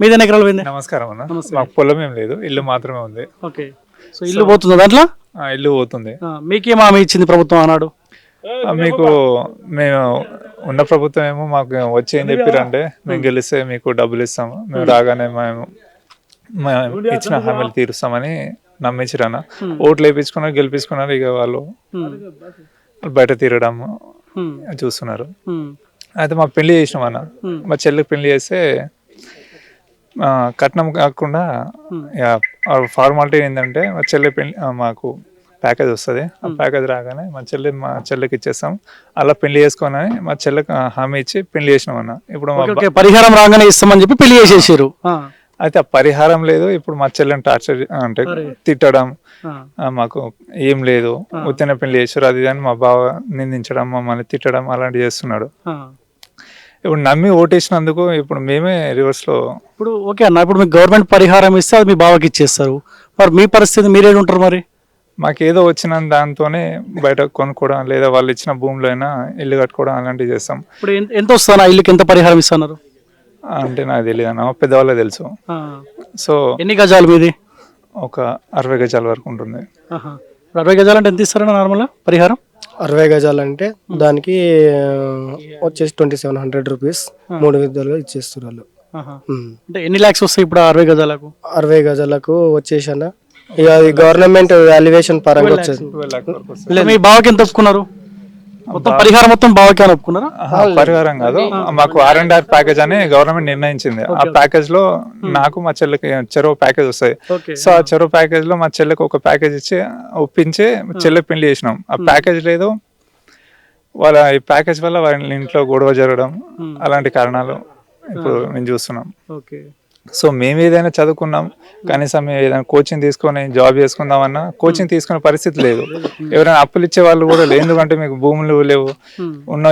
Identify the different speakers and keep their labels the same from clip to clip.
Speaker 1: మీద ఎకరాలు పోయింది?
Speaker 2: నమస్కారం అన్న. మాకు పొలం ఏం లేదు ఇల్లు మాత్రమే ఉంది.
Speaker 1: ఓకే. సో ఇల్లు పోతుందా దాంట్లో?
Speaker 2: ఆ, ఇల్లు పోతుంది.
Speaker 1: ఆ, మీకేం హామీ ఇచ్చింది ప్రభుత్వం ఆనాడు?
Speaker 2: ఆ, మీకు మేము ఉన్న ప్రభుత్వం ఏమో మాకు వచ్చి ఏం చెప్పారంటే మేము గెలిస్తే మీకు డబ్బులు ఇస్తాము మేము రాగానే మేము మేము ఇచ్చిన హామీలు తీరుస్తామని నమ్మించారన్న. ఓట్లు వేయించుకున్నారు గెలిపించుకున్నారు ఇక వాళ్ళు
Speaker 1: ఉమ్,
Speaker 2: బయట తిరగడం
Speaker 1: ఉమ్,
Speaker 2: చూస్తున్నారు. అయితే మా పెళ్ళి చేసినాం అన్న.
Speaker 1: Hmm.
Speaker 2: మా చెల్లికి పెళ్ళి చేస్తే కట్నం కాకుండా ఫార్మాలిటీ ఏంటంటే మా చెల్లి పెళ్ళి మాకు ప్యాకేజ్ వస్తుంది. ఆ ప్యాకేజ్ రాగానే మా చెల్లి మా చెల్లికి ఇచ్చేస్తాం. అలా పెళ్ళి చేసుకొని మా చెల్లికి హామీ ఇచ్చి పెళ్ళి చేసినాం అన్న. ఇప్పుడు
Speaker 1: పరిహారం రాగానే ఇస్తామని చెప్పి పెళ్ళి చేసేసారు. ఆ,
Speaker 2: అయితే ఆ పరిహారం లేదు. ఇప్పుడు మా చెల్లిని టార్చర్ అంటే తిట్టడం మాకు ఏం లేదు. ఉత్తిన పెళ్ళి చేసారు అది అని మా బావ నిందించడం మమ్మల్ని తిట్టడం అలాంటివి చేస్తున్నాడు. ఇప్పుడు నమ్మి ఓటేసినందుకు ఇప్పుడు మేమే రివర్స్లో
Speaker 1: ఇప్పుడు ఓకే అన్న ఇప్పుడు మీకు గవర్నమెంట్ పరిహారం ఇస్తే అది మీ బావకి ఇచ్చేస్తారు. మరి మీ పరిస్థితి మీరేడు ఉంటారు మరి?
Speaker 2: మాకు ఏదో వచ్చిన దాంతోనే బయట కొనుక్కోవడం లేదా వాళ్ళు ఇచ్చిన భూమిలో అయినా ఇల్లు కట్టుకోవడం అలాంటివి చేస్తాం.
Speaker 1: ఇప్పుడు ఎంత- ఎంత వస్తాను ఇల్లుకి? ఎంత పరిహారం ఇస్తున్నారు?
Speaker 2: అంటే నాకు తెలియదు అన్న పెద్దవాళ్ళే తెలుసు.
Speaker 1: ఆ.
Speaker 2: సో
Speaker 1: ఎన్ని గజాలు మీది?
Speaker 2: ఒక అరవై గజాల వరకు ఉంటుంది.
Speaker 1: ఆహా. ఇప్పుడు అరవై గజాలు అంటే ఎంత ఇస్తారన్న నార్మల్గా పరిహారం?
Speaker 3: అరవై గజాలు అంటే దానికి వచ్చేసి ట్వంటీ సెవెన్ హండ్రెడ్ రూపీస్ మూడు విధాలుగా ఇచ్చేస్తారు వాళ్ళు.
Speaker 1: అంటే ఎన్ని ల్యాక్స్ వస్తాయి ఇప్పుడు అరవై గజాలకు?
Speaker 3: అరవై గజాలకు వచ్చేసి అన్న. ఇక గవర్నమెంట్ వాల్యుయేషన్ పరంగా వచ్చేసి
Speaker 1: మీ బావకి ఎంత ఒప్పుకున్నారు? మొత్తం పరిహారం మొత్తం బావకి అని ఒప్పుకున్నారా
Speaker 2: పరిహారం కాదు. మాకు ఆర్ అండ్ ఆర్ ప్యాకేజ్ అని గవర్నమెంట్ నిర్ణయించింది. ఆ ప్యాకేజ్లో నాకు మా చెల్లికి చెరువు ప్యాకేజ్ వస్తాయి సో ఆ చెరువు ప్యాకేజ్లో మా చెల్లికి ఒక ప్యాకేజ్ ఇచ్చి ఒప్పించి చెల్లి పెళ్ళి చేసినాం. ఆ ప్యాకేజ్ లేదు. వాళ్ళ ఈ ప్యాకేజ్ వల్ల వాళ్ళ ఇంట్లో గొడవ జరగడం అలాంటి కారణాలు ఇప్పుడు మేము చూస్తున్నాం.
Speaker 1: ఓకే.
Speaker 2: సో మేము ఏదైనా చదువుకున్నాం కనీసం మేము ఏదైనా కోచింగ్ తీసుకొని జాబ్ చేసుకుందామన్నా కోచింగ్ తీసుకునే పరిస్థితి లేదు. ఎవరైనా అప్పులు ఇచ్చే వాళ్ళు కూడా లేదు. ఎందుకంటే మీకు భూములు లేవు. ఉన్న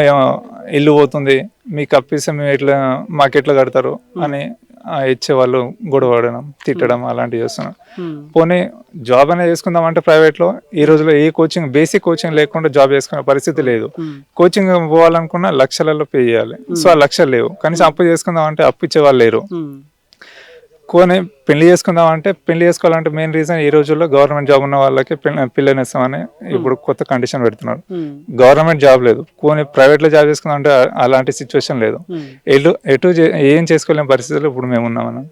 Speaker 2: ఇల్లు పోతుంది. మీకు అప్పిస్తే మేము ఎట్లా మాకు ఎట్లా కడతారు అని ఇచ్చే ఇచ్చేవాళ్ళు గొడవడడం తిట్టడం అలాంటివి చేస్తున్నాం. పోనీ జాబ్ అనేది చేసుకుందాం అంటే ప్రైవేట్లో ఈ రోజులో ఏ కోచింగ్ బేసిక్ కోచింగ్ లేకుండా జాబ్ చేసుకునే పరిస్థితి లేదు. కోచింగ్ పోవాలనుకున్నా లక్షలలో పే చేయాలి. సో ఆ లక్షలు లేవు. కనీసం అప్పు చేసుకుందాం అంటే అప్పు ఇచ్చే వాళ్ళు లేరు. కొని పెళ్ళి చేసుకుందాం అంటే పెళ్ళి చేసుకోవాలంటే మెయిన్ రీజన్ ఈ రోజుల్లో గవర్నమెంట్ జాబ్ ఉన్న వాళ్ళకి పిల్ల- పిల్లనిస్తామని ఇప్పుడు కొత్త కండిషన్ పెడుతున్నారు. గవర్నమెంట్ జాబ్ లేదు. కొని ప్రైవేట్లో జాబ్ చేసుకుందాం అంటే అలాంటి సిచ్యువేషన్ లేదు. ఎటు ఎటు చే- ఏం చేసుకోలేని పరిస్థితుల్లో ఇప్పుడు మేము ఉన్నామని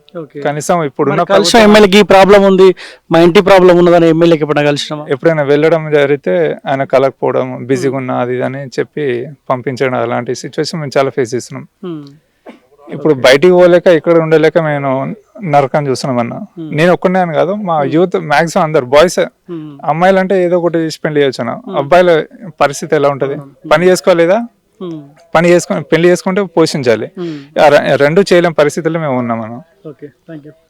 Speaker 2: కనీసం ఇప్పుడున్న
Speaker 1: కలిసిన ఎమ్మెల్యేకి ఈ ప్రాబ్లం ఉంది. మా ఇంటి ప్రాబ్లం ఉన్నదని ఎమ్మెల్యేకి ఎప్పుడైనా
Speaker 2: ఎప్పుడైనా వెళ్ళడం జరిగితే ఆయన కలకపోవడం బిజీగా ఉన్నా అది అని చెప్పి పంపించడం అలాంటి సిచ్యువేషన్ మేము చాలా ఫేస్ చేస్తున్నాం. ఇప్పుడు బయటికి పోలేక ఇక్కడ ఉండలేక నేను నరకం చూస్తున్నాం అన్న నేను ఒక్కనే అని కాదు మా యూత్ మాక్సిమం అందరు బాయ్స్ అమ్మాయిలు అంటే ఏదో ఒకటి చేసి పెళ్ళి చేయొచ్చు అన్న అబ్బాయిల పరిస్థితి ఎలా ఉంటది? పని చేసుకోలేదా? పని చేసుకొని పెళ్ళి చేసుకుంటే పోషించాలి. రెండు చేయలేని పరిస్థితుల్లో మేము ఉన్నాం
Speaker 1: యూ